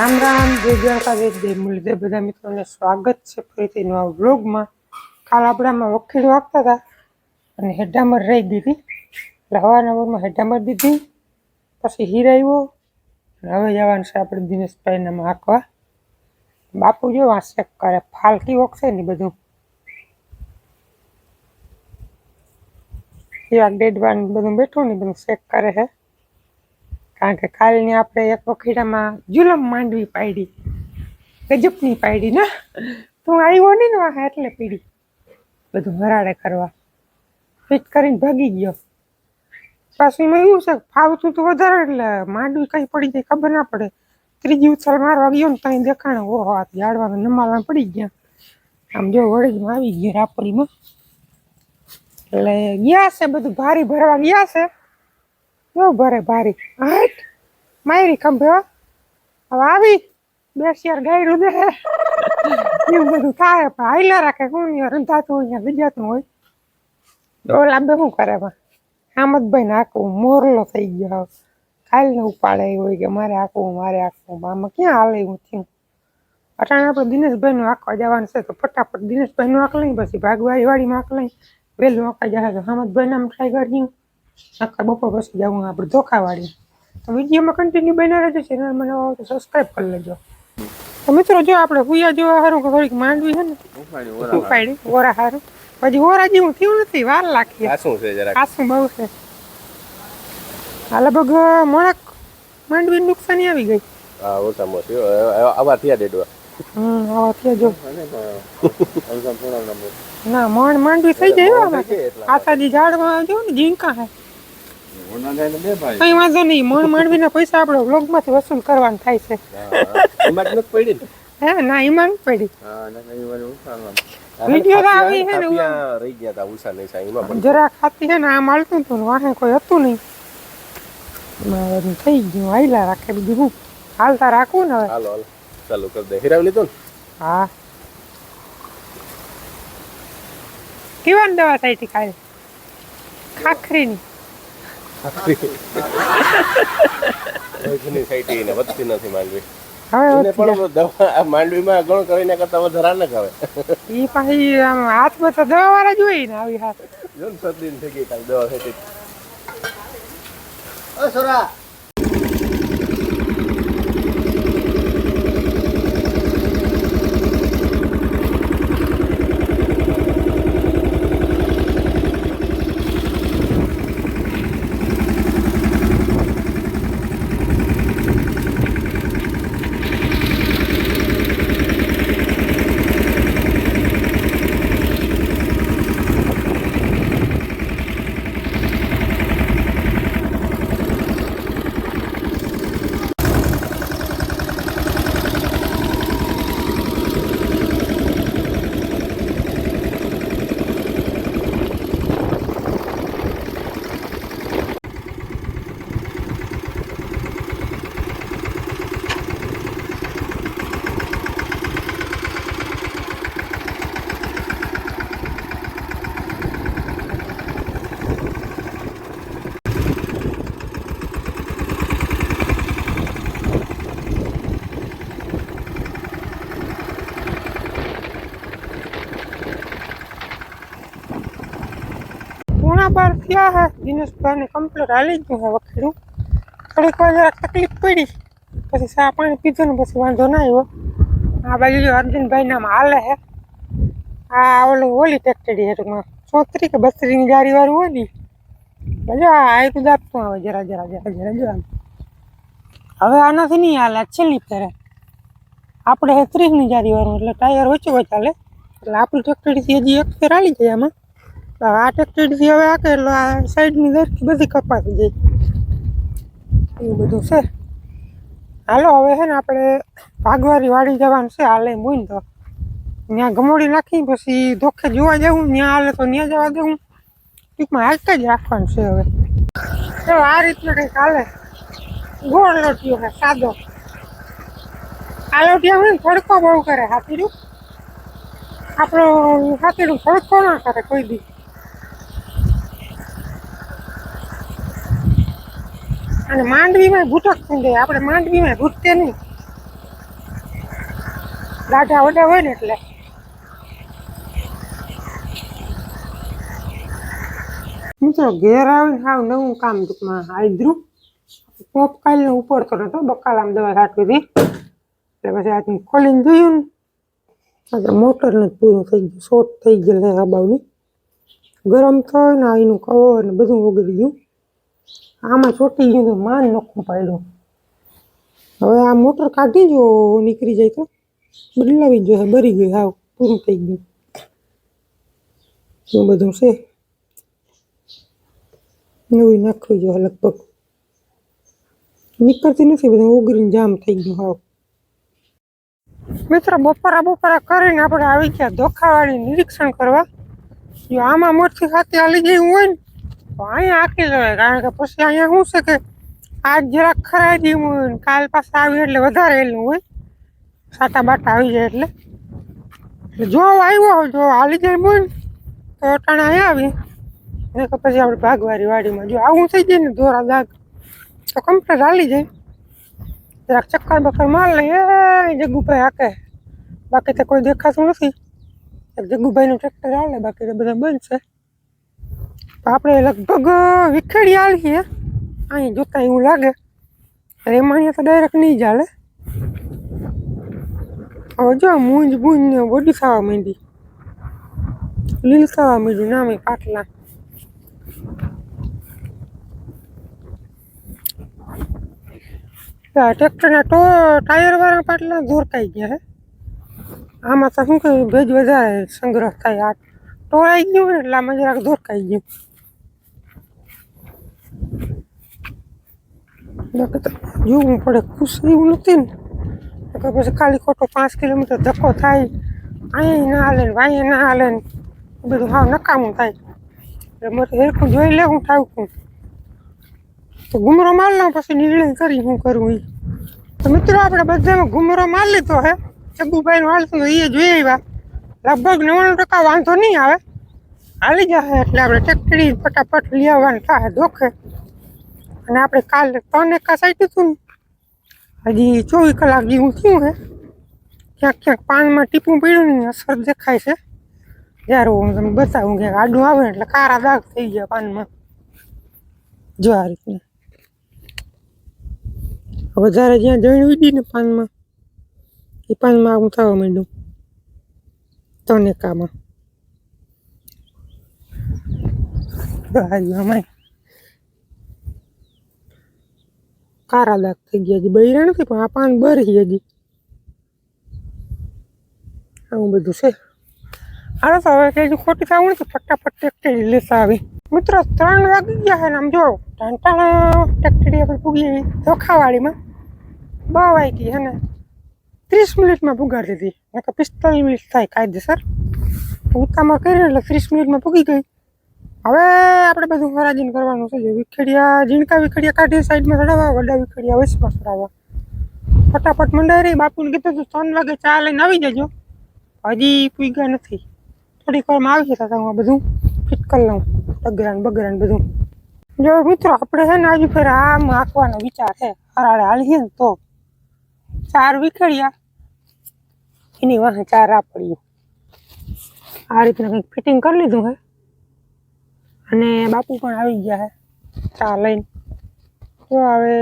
રામ રામ, જય દ્વારકાધીશ, જય મુરલીધર, બધા મિત્રોને સ્વાગત છે ફરીથી નવા વ્લોગમાં. કાલ આપણામાં વખીડ વાગતા હતા અને હેડામર રહી દીધી. એટલે હવાના વરમાં હેડામર દીધી, પછી હીરાવ્યો અને હવે જવાનું છે આપણે દિનેશભાઈના હાંકવા બાપુ જો ચેક કરે, ફાલકી વખશે ને બધું. એવા ડેડવાન બધું બેઠું ને બધું ચેક કરે છે. કારણ કે કાલની આપણે એક વખીડામાં જુલમ માંડવી પાડી. ગજબની પાડી ને? તું આવ્યો નહીં ને વાહ એટલે પીડી. બધું હરાડે કરવા. ફિટ કરીને ભાગી ગયો. પાછું એમાં એવું છે ફાવતું તો વધારે એટલે માંડવી કઈ પડી જાય ખબર ના પડે. ત્રીજી ઉછાલ મારવા ગયો ને ત્યાં દેખાણે, ઓહો, આ ઝાડવાનું નમાલા પડી ગયા. આમ જો વળીમાં આવી ગયો રાપડીમાં એટલે ગયા છે બધું, ભારી ભરવા ગયા છે. કેવું ભરે ભારી હાટ! માયરી ખંભે હો. હવે આવી. બેસ યાર ગાયરું દે એવું બધું થાય પણ હાઈલા રાખે. યાર રંધાતું હોય યાર બીજાતું હોય. ડોલા બે શું કરે પણ? હામદભાઈ ને આખું મોરલો થઈ ગયો કાલને ઉપાડે હોય કે મારે આખું મારે આખું. આમાં ક્યાં હાલે હું થયું? અટાણે આપણે દિનેશભાઈનું આંકવા જવાનું છે તો ફટાફટ દિનેશભાઈનું આંક લઈ પછી ભાગવાળી વાડીમાં આંક લઈ. વહેલું જાય તો હામદભાઈ નામ ટ્રાય કરજો. આખા બપોર પછી જવું આપણે ધોખાવાળી તો વિડીયોમાં કન્ટિન્યુ બન્યા રહેજો ચેનલ મને આવો તો સબસ્ક્રાઈબ કરી લેજો. તો મિત્રો જો આપણે ભૂયા જેવા સારું કે થોડીક માંડવી છે ને ઉપાડી ઓરા સારું પછી ઓરા જેવું થયું નથી વાર લાગી. આસું છે બહુ છે. આ લગભગ મોણક માંડવી નુકસાની આવી ગઈ. હા આવા થયા હમ આવા થયા જો. ના મણ માંડવી થઈ જાય. આસાદી ઝાડમાં જો ને ઝીંકા હે. કઈ વાંધો નહીં મણ માંડવીના પૈસા આપણે વ્લોગમાંથી વસૂલ કરવાનું થાય છે. એમાં પડી હે ના એમાં પડી. વીડિયો આવી છે ને રહી ગયા હતા ઉષા નહીં એમાં જરા ખાતી છે ને આમ હાલતું હતું ને વાહે કોઈ હતું નહીં. થઈ ગયું હાઈલા રાખે બીજું હું હાલતા રાખવું ને હવે. હાલો હાલો. ચાલુ કરી દે. હિરાવી લીધું ને? હા. કેવાની દવા થઈ હતી કાલે ખાખરીની. ને વધતી નથી માંડવી. હવે પણ દવા માંડવીમાં ઘણું કરીને કરતા વધારે ન ખાવે. એ પાછી આમ હાથમાં તો દવા વાળા જોઈએ ને આવી હાથ. જો ને શરદી થઈ ગઈ કાલ દવા થઈ પર થયા હે? દિનેશભાઈને કમ્પ્લીટ હાલી જ ગયું હે વખેડું થોડીક વાર જરાક તકલીફ પડી. પછી સા પાણી પીધું ને પછી વાંધો ના આવ્યો. આ બાજુ અર્જુનભાઈ નામ હાલે હે. આ ઓલું ઓલી ટેક્ટરી હે ટૂંકમાં ચોત્રી કે બત્રીની ગાડી વાળું હોય ને ભલે આ આયતું દાબતું આવે જરા જરા જરા જરા જરા હવે આનાથી નહીં હાલે. છેલ્લી ફેરે. આપણે હે ત્રીસની જારી વાળું, એટલે ટાયર ઓછું હોય ચાલે. એટલે આપણી ટેક્ટરીથી હજી એક ફેર હાલી જાય આમાં. આ ટેક્ટરીથી હવે આકે એટલે આ સાઈડની દરથી બધી કપાતી જાય. એવું બધું છે. હાલો, હવે છે ને આપણે ભાગવારી વાડી જવાનું છે હાલે મૂન તો. ત્યાં ગમોડી નાખી, પછી ધોખે જોવા જવું ત્યાં હાલે તો ત્યાં જવા દઉં ટૂંકમાં હાલતા જ રાખવાનું છે હવે. તો આ રીતના કંઈક હાલે. ગોળ લોટીઓ છે સાદો. આ લોટિયા હોય ને થોડકો બહુ કરે, હાથીડું. આપણો હાથીડું થોડકો ના કરે કોઈ દી. અને માંડવીમાં ભૂટક થઈ આપણે માંડવીમાં ભૂટતે નહીં. ગાઢા વડા હોય ને એટલે. મિત્રો, ઘેર આવીને સાવ નવું કામ ટૂંકમાં આદરું પોપ ઉપર કરો નતો બકાલામ દવા છાંટવી હતી. એટલે પછી આજની ખોલીને જોયું ને. મોટર ને પૂરું થઈ ગયું શોર્ટ થઈ ગયેલ હબાવની ગરમ થયો ને આઈનું કવર ને બધું ઓગળી ગયું. આમાં ચોટી ગયું તો માન નખું પાડ્યું. હવે આ મોટર કાઢી જો, નીકળી જાય તો. બદલાવી જો બરી ગયું, હાવ, પૂરું થઈ ગયું. શું બધું છે? નવી નાખવી જોઈએ લગભગ. નીકળતી નથી બધું, ઉગરીને જામ થઈ ગયું, હાવ. મિત્રો, બપોરા બપોરા કરીને આપણે આવી ગયા ધોખાવાળી નિરીક્ષણ કરવા. જો આમાં મોટી સાથે હાલી ગઈ હોય ને અહીંયા આખી લેવાય કારણ કે પછી અહીંયા શું છે કે આજ જરાક ખરાઈ ગયું હોય કાલ પાસે આવી એટલે વધારે એલું હોય. સાટા બાટા આવી જાય એટલે. જો આવ્યો જો હાલી જાય હોય તો અટાણે અહીંયા આવી ને કે પછી આપણે ભાગવારી વાડીમાં જો આવું થઈ જાય ને દોરા દાગ, તો કમ્પ્લેટ હાલી જાય. જરાક ચક્કર બક્કર માર લે જગ્ગુભાઈ હાકે. બાકી તો કોઈ દેખાતું નથી. જગ્ગુભાઈનું ટ્રેક્ટર હાલે, બાકી તો બધા બંધ છે. આપણે લગભગ વિખેડી આવીએ. અહીં જોતા એવું લાગે. એમાં તો ડાયરેક્ટ નહીં ચાલે. હવે જો મૂંજ બૂંજ ને બોડી થવા માંડી. લીલ થવા માંડ્યું, નામે પાટલા. ટ્રેક્ટરના ટો ટાયર વાળા પાટલા દોરકાઈ ગયા હે. આમાં તો શું કહ્યું ભેજ વધારે સંગ્રહ થાય. આ ટોળાઈ ગયું ને એટલે આમાં જરાક દોરકાઈ ગયું બાકી તો જોવું પડે, ખુશ એવું નથી ને. કે પછી ખાલી ખોટો પાંચ કિલોમીટર ધક્કો થાય અહીંયા ના હાલે ને, વાંયે ના હાલે ને. બધું હાવ નકામું થાય. એટલે મારે હેરખું જોઈ લે હું ઠાવકું તો ઘુમરો માર લઉં પછી નિર્ણય કરી હું કરું એ તો મિત્રો, આપણે બધામાં ઘુમરો માર લીધો હે. ચબુભાઈનું હાલતું એ જોઈ આવ્યા. લગભગ નવ્વાણું ટકા વાંધો નહીં આવે. હાલી જશે એટલે આપણે ટેક્ટરી ફટાફટ લઈ થાય, ધોખે. અને આપણે કાલે ત્રણ એકા સાઈડ હતું ને? હજી ચોવીસ કલાક જેવું થયું હે. ક્યાંક ક્યાંક પાનમાં ટીપું પડ્યું ને, અસર દેખાય છે. જ્યારે હું તમને બતાવું કે આડું આવે એટલે કારા દાગ થઈ ગયા પાનમાં. જો આ રીતના. વધારે જ્યાં જણ ઉડી ને પાનમાં, એ પાનમાં આવું થવા માંડ્યું. ત્રણ એકામાં અમાય કારા દાગ થઈ ગયા હજી બૈરા નથી, પણ આ પાન બરી હજી. આવું બધું છે. હાલો તો હવે કઈ ખોટી થવું નથી, ફટાફટ ટેક્ટરી લેતા આવી. મિત્રો, ત્રણ વાગી ગયા છે આમ જો ટાંટાણા ટેક્ટરી આપણે પૂગી ગઈ. ધોખાવાળીમાં. બહુ આવી ગઈ હે ત્રીસ મિનિટમાં પુગાડી દીધી. નકર પિસ્તાલીસ મિનિટ થાય કાયદેસર. ઉતામાં કરી, એટલે ત્રીસ મિનિટમાં પૂગી ગઈ. હવે આપણે બધું હરાજીને કરવાનું છે જે વિખેડિયા, ઝીણકા વિખેડિયા કાઢી સાઈડમાં ચડાવવા, વડા વિખેડિયા વચમાં ચડાવવા. ફટાફટ મંડાઈ રહી બાપુને કીધું હતું ત્રણ વાગે ચા લઈને આવી જજો. હજી પૂગ્યા નથી. થોડીક વારમાં આવી જતા હું આ બધું ફિટ કરી લઉં, ડગરાન બગરાન બધું. જો મિત્રો, આપણે છે ને આજે ફેર આમ આંકવાનો વિચાર છે. હરાડે હાલીએ ને તો ચાર વિખેડિયા, એની વાહે ચાર આ પડ્યું આ રીતના કંઈક ફિટિંગ કરી લીધું હે? અને બાપુ પણ આવી ગયા હે ચા લઈને. તો હવે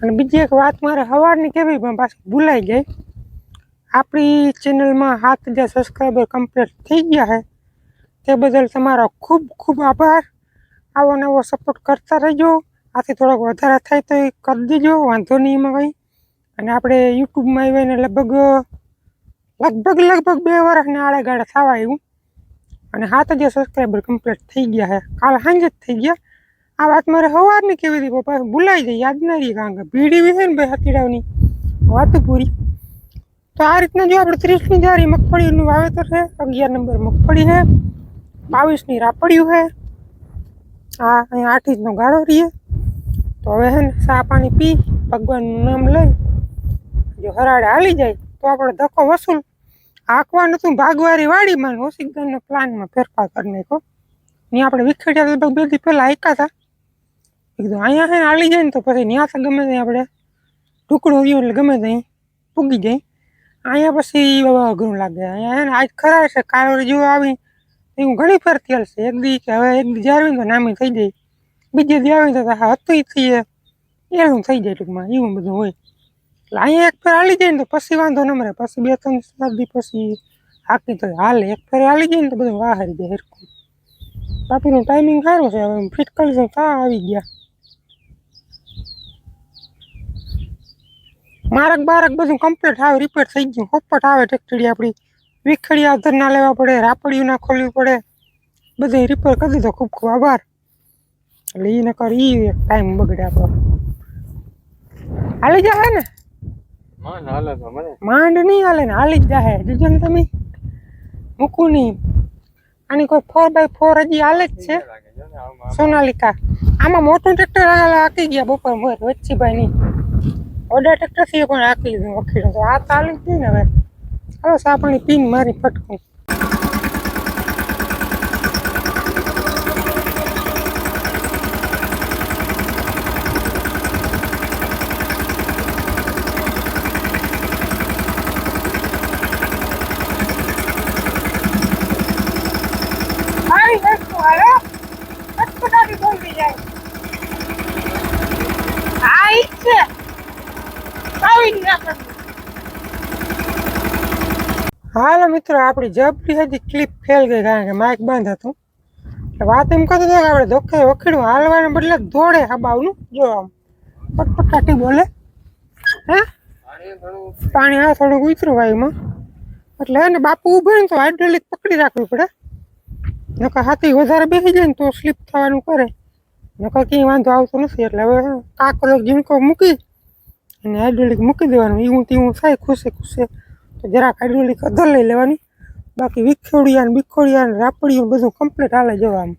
અને બીજી એક વાત મારે સવારની કેવી પણ પાછી ભૂલાઈ ગઈ. આપણી ચેનલમાં સાત હજાર સબસ્ક્રાઈબર કમ્પ્લીટ થઈ ગયા છે, તે બદલ તમારો ખૂબ ખૂબ આભાર. આવો નવો સપોર્ટ કરતા રહેજો. આથી થોડોક વધારે થાય તો એ કરી દેજો, વાંધો નહીં એમાં કંઈ. અને આપણે યુટ્યુબમાં આવીને લગભગ લગભગ લગભગ બે વર્ષને આડે ગાળે થવા આવ્યું. અને સાત હજાર સબસ્ક્રાઈબર કમ્પ્લીટ થઈ ગયા છે, કાલ સાંજે જ થઈ ગયા. આ વાત મારે સવારની કેવી હતી, પપ્પા? ભૂલાઈ જાય યાદ ના રહી કારણ કે ભીડી એવી છે ને ભાઈ હતીડાવની વાત પૂરી. તો આ રીતના જો આપણે ત્રીસની જારી મગફળીનું વાવેતર છે, અગિયાર નંબર મગફળી છે, બાવીસની રાપડિયું છે, આ અહીં આઠ ઇંચનો ગાળો રહીએ તો હવે છે ને સા પાણી પી, ભગવાનનું નામ લઈ, જો હરાડે હાલી જાય, તો આપણે ધક્કો વસૂલ હાંકવાનું હતું ભાગવારી વાડીમાં ઓસિકદારના પ્લાનમાં ફેરફાર કરી નાખ્યો. ત્યાં આપણે વિખેડ્યા લગભગ બે દી પહેલાં હાંક્યા હતા કીધું અહીંયા છે ને હાલી જાય ને તો પછી ત્યાં તો ગમે ત્યાં આપણે ટુકડો ગયો એટલે ગમે ત્યાં પૂગી જાય. અહીંયા પછી બાબા અઘરું લાગે. અહીંયા છે ને આજ ખરા છે કારોર જેવો આવી હું ઘણી ફેર થયેલ છે. એક દી કે હવે એક દી જાળવી તો નામી થઈ જાય. બીજે દી આવી તો હતું થઈ એનું થઈ જાય ટૂંકમાં, એવું બધું હોય. એટલે અહીંયા એક ફેર હાલી જાય ને તો પછી વાંધો ન મરે પછી બે, ત્રણ દી પછી હાકી તો હાલ. એક ફેર હાલી જાય ને તો બધું વાહરી જાય હરખું. બાપીનું ટાઈમિંગ સારું છે. હવે ફિટ કરી દઉં તા આવી ગયા. મારક બારક બધું કમ્પ્લીટ આવે રિપેર થઈ ગયું. હોપટ આવે ટેક્ટરી આપણી. વિખડી આધર ના લેવા પડે, રાપડિયું ના ખોલવી પડે. બધે રિપેર કરી દીધો ખૂબ ખૂબ આભાર. એટલે એ નકર એ ટાઈમ બગડે આપણો હાલી જાય ને? માંડ નહીં હાલે ને હાલી જ જાય જોજો ને તમે? મૂકું નહીં. આની કોઈ ફોર બાય ફોર હજી હાલે જ છે. સોનાલિકા આમાં મોટું ટ્રેક્ટર હાકી ગયા બપોર મોર વચ્ચીભાઈ ની ઓડા ટ્રેક્ટરથી પણ હાકી લીધું વખીડું તો આ ચાલી જ ને હવે. હવે સાપણી પીન મારી ફટકું આવી વસ્તુ હાલો ફટફટાટી બોલવી જાય આ ઈ જ છે આવી જ રાખવાનું હાલો મિત્રો, આપણી જબરી હતી ક્લિપ ફેલ ગઈ કારણ કે માઇક બંધ હતું. એટલે વાત એમ કરતો હતો કે આપણે ધોકે વખેડું હાલવાને બદલે દોડે હબાવનું. જો આમ, પટપટાટી બોલે. હે? પાણી આ થોડુંક ઉતરું વાયુમાં એટલે એને બાપુ ઊભો ને તો હાઇડ્રોલિક પકડી રાખવી પડે. નકર હાથી વધારે બેસી જાય ને તો સ્લીપ થવાનું કરે. નકર કંઈ વાંધો આવતો નથી. એટલે હવે કાકરો ઝીણકો મૂકી અને હાઇડ્રોલિક મૂકી દેવાનું. એવું તેવું થાય, ખુશે ખુશે. તો જરાક હાઇડ્રોલિક કદર લઈ લેવાની. બાકી વિખોડિયા બિખોડિયા ને રાપડિયું બધું કમ્પ્લીટ હાલે જવાનું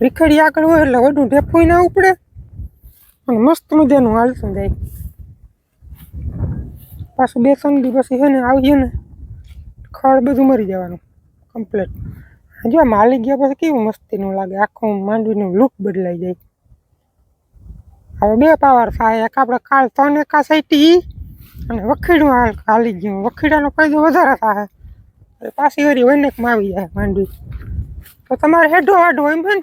વિખડી આગળ હોય એટલે વડું ઢેફું ના ઉપડે. અને મસ્ત મજાનું હાલતું જાય. પાછું બે ત્રણ દિવસ છે ને આવીએ ને ખડ બધું મરી જવાનું કમ્પ્લીટ જો માલિક ગયા પછી કેવું મસ્તીનું લાગે, આખું માંડવીનું લુક બદલાઈ જાય. હવે બે પાવર થાય, એક આપણે કાળ ત્રણ એકા સાઈટી અને વખીડું હાલ હાલી ગયું. વખીડાનો ફાયદો વધારે થાય. પાછી વળી વૈનકમાં આવી જાય માંડવી. તો તમારે હેડો વાઢો હોય બેન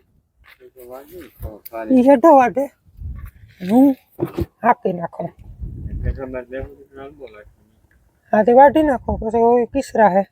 એ હેડો વાઢે હું આપી નાખો. હાથી વાઢી નાખો પછી કિસરા હે.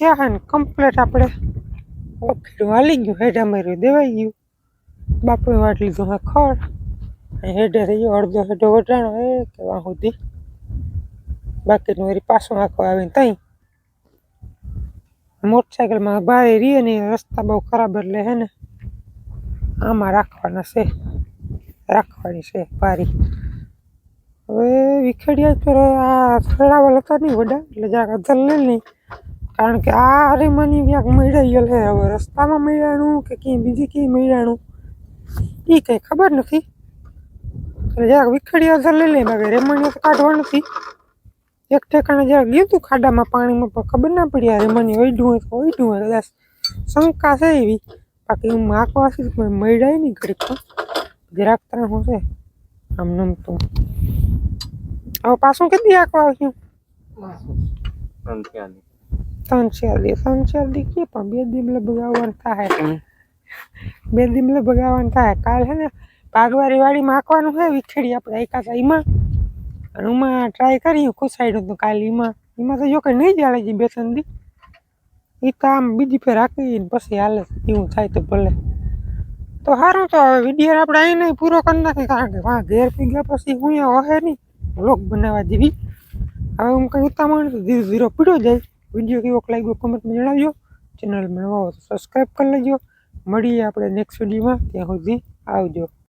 થયા છે ને કમ્પ્લીટ આપણે વખીડું હાલી ગયું હેડા માર્યું, દેવાઈ ગયું. બાપુએ વાટ લીધું હા ખડ હેઠે થઈ ગયો, અડધો હેડો વટાણો એ કે સુધી. બાકીનું વરી પાછું આખો આવીને તઈ. મોટરસાઇકલમાં ભારે રહીએ ને રસ્તા બહુ ખરાબ એટલે હે ને આમાં રાખવાના છે, રાખવાની છે ભારી. હવે વિખેડિયા પર આ થડાવલ હતા નહીં વડા, એટલે જરાક અધર લે નહીં કારણ કે આ હરીમાની ક્યાંક મળ્યા ગયેલ છે હવે રસ્તામાં મળ્યાનું કે ક્યાંય બીજી ક્યાંય મળ્યાનું એ કંઈ ખબર નથી. જરાક વિખેડિયા અધર લઈ લઈ બાકી રેમણીયા તો કાઢવા નથી. એક ઠેકાણે જરાક ગયું હતું ખાડામાં પાણીમાં, પણ ખબર ના પડી આ રેમણી ઓઈડું હોય તો ઓઈડું હોય, કદાચ શંકા છે એવી. બાકી હું માખવાથી કોઈ મળ્યા નહીં ઘડીક જરાક ત્રણ હશે આમ નમતું હવે પાછું કેટલી આંકવા આવ્યું ત્રણ ચાર દી ત્રણ ચાર દી કે પણ બે દી લગભગ થાય બે દી લગભગ થાય કાલ છે ને પાગવારી વાડીમાં આંકવાનું છે વિખેડી આપણે એકાતા એમાં અને એમાં ટ્રાય કરીએ ખુશાડ્યું તો કાલે એમાં એમાં તો જો કે નહીં જ હાલે બેસન દી એ તો આમ બીજી ફેર રાખી પછી હાલે એવું થાય તો ભલે તો સારું તો હવે વીડિયો આપણે અહીં નહીં પૂરો કરી નાખી કારણ કે વાં ઘેર પી ગયા પછી હું હે નહીં બ્લોગ બનાવવા જેવી હવે હું કંઈ ઉતામળ નથી ધીરે ધીરે પીડ્યો જાય વીડિયો કેવો લાગ્યો કમેન્ટમાં જણાવજો. ચેનલ નવા હોય તો સબસ્ક્રાઈબ કરી લેજો. મળીએ આપણે નેક્સ્ટ વિડીયોમાં. ત્યાં સુધી આવજો.